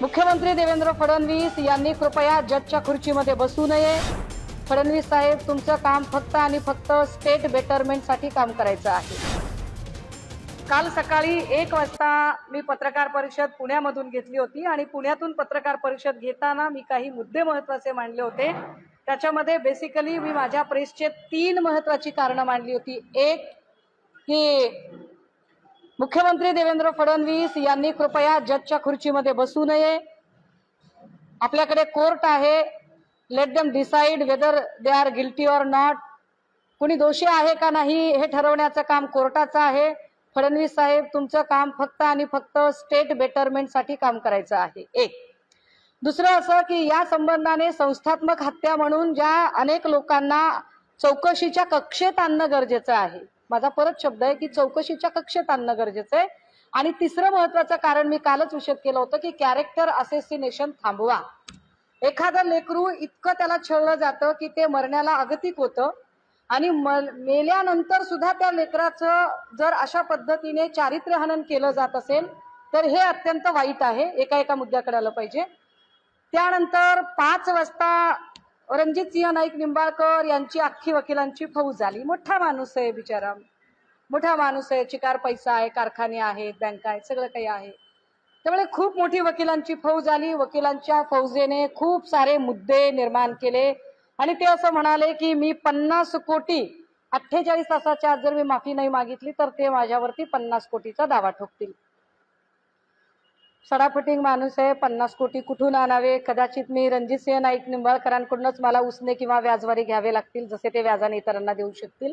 मुख्यमंत्री देवेंद्र फडणवीस यांनी कृपया जजच्या खुर्चीमध्ये बसू नये. फडणवीस साहेब तुमचं काम फक्त आणि फक्त स्टेट बेटरमेंटसाठी काम करायचं आहे. काल सकाळी एक वाजता मी पत्रकार परिषद पुण्यामधून घेतली होती आणि पुण्यातून पत्रकार परिषद घेताना मी काही मुद्दे महत्त्वाचे मांडले होते. त्याच्यामध्ये बेसिकली मी माझ्या प्रेसचे तीन महत्वाची कारणं मांडली होती. एक की मुख्यमंत्री देवेंद्र फडणवीस यांनी कृपया जजच्या खुर्चीमध्ये बसू नये. आपल्याकडे कोर्ट आहे. Let them decide whether they are guilty or not कुणी दोषी आहे का नाही हे ठरवण्याचं काम कोर्टाचं आहे. फडणवीस साहेब तुमचं काम फक्त आणि फक्त स्टेट बेटरमेंटसाठी काम करायचं आहे. एक. दुसरं असं की या संबंधाने संस्थात्मक हत्या म्हणून ज्या अनेक लोकांना चौकशीच्या कक्षेत आणणं गरजेचं आहे. माझा परत शब्द आहे की चौकशीच्या कक्षेत आणणं गरजेचं आहे. आणि तिसरं महत्वाचं कारण मी कालच विषद केलं होतं की कॅरेक्टर असेसिनेशन थांबवा. एखादं लेकरू इतकं त्याला छळलं जातं की ते मरण्याला अगतिक होतं. आणि मेल्यानंतर सुद्धा त्या लेकराचं जर अशा पद्धतीने चारित्र्यहनन केलं जात असेल तर हे अत्यंत वाईट आहे. एका एका मुद्द्याकडे आलं पाहिजे. त्यानंतर पाच वाजता रणजित सिंह नाईक निंबाळकर यांची अख्खी वकिलांची फौज झाली. मोठा माणूस आहे बिचारा. मोठा माणूस आहे. चिकार पैसा आहे कारखाने आहेत बँका आहेत सगळं काही आहे. त्यामुळे खूप मोठी वकिलांची फौज आली वकिलांच्या फौजेने खूप सारे मुद्दे निर्माण केले. आणि ते असं म्हणाले की मी पन्नास कोटी अठ्ठेचाळीस तासाच्या आत जर मी माफी नाही मागितली तर ते माझ्यावरती पन्नास कोटीचा दावा ठोकतील. सडाफटिंग माणूस आहे पन्नास कोटी कुठून आणावे? कदाचित मी रणजितसिंह नाईक निंबाळकरांकडूनच मला उसने किंवा व्याजवारी घ्यावे लागतील जसे ते व्याजाने इतरांना देऊ शकतील.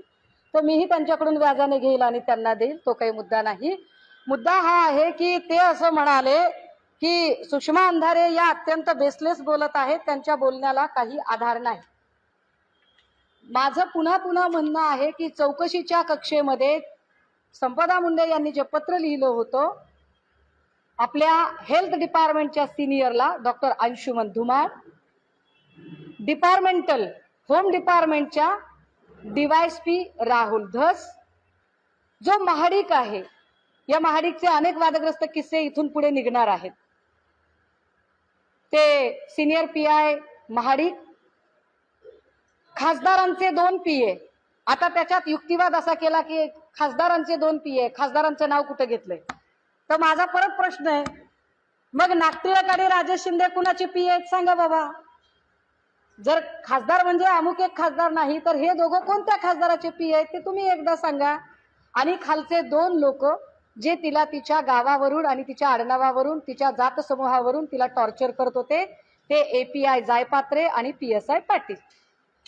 तर मीही त्यांच्याकडून व्याजाने घेईल आणि त्यांना देईल तो काही मुद्दा नाही. मुद्दा हा आहे की ते असं म्हणाले की सुषमा अंधारे या अत्यंत बेसलेस बोलत आहेत त्यांच्या बोलण्याला काही आधार नाही. माझं पुन्हा पुन्हा म्हणणं आहे की चौकशीच्या कक्षेमध्ये संपदा मुंडे यांनी जे पत्र लिहिलं होतं आपल्या हेल्थ डिपार्टमेंटच्या सिनियरला doctor Anshuman Dhumal departmental home डिपार्टमेंटच्या डिवायस P Rahul Dhas जो महाडिक आहे. या महाडिकचे अनेक वादग्रस्त किस्से इथून पुढे निघणार आहेत. ते सिनियर पी आय महाडिक खासदारांचे दोन पी ए. आता त्याच्यात युक्तिवाद असा केला की खासदारांचे दोन पी ए. खासदारांचं नाव कुठं घेतलंय? तर माझा परत प्रश्न आहे. मग नागटिळक राजेश शिंदे कुणाचे पी आहेत सांगा बाबा. जर खासदार म्हणजे अमुक एक खासदार नाही तर हे दोघं कोणत्या खासदाराचे पी आहेत ते तुम्ही एकदा सांगा. आणि खालचे दोन लोक जे तिला तिच्या गावावरून आणि तिच्या आडनावावरून तिच्या जात समूहावरून तिला टॉर्चर करत होते ते एपीआय जायपात्रे आणि पी एस आय पाटील.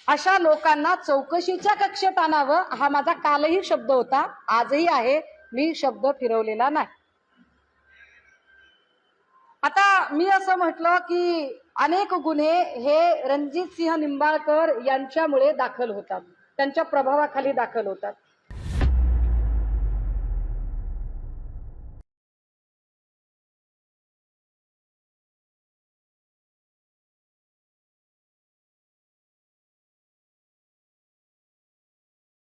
अशा लोकांना चौकशीच्या कक्षेत आणावं हा माझा कालही शब्द होता. आजही आहे. मी शब्द फिरवलेला नाही. आता मी असं म्हटलं की अनेक गुन्हे हे रणजित सिंह निंबाळकर यांच्यामुळे दाखल होतात. त्यांच्या प्रभावाखाली दाखल होतात.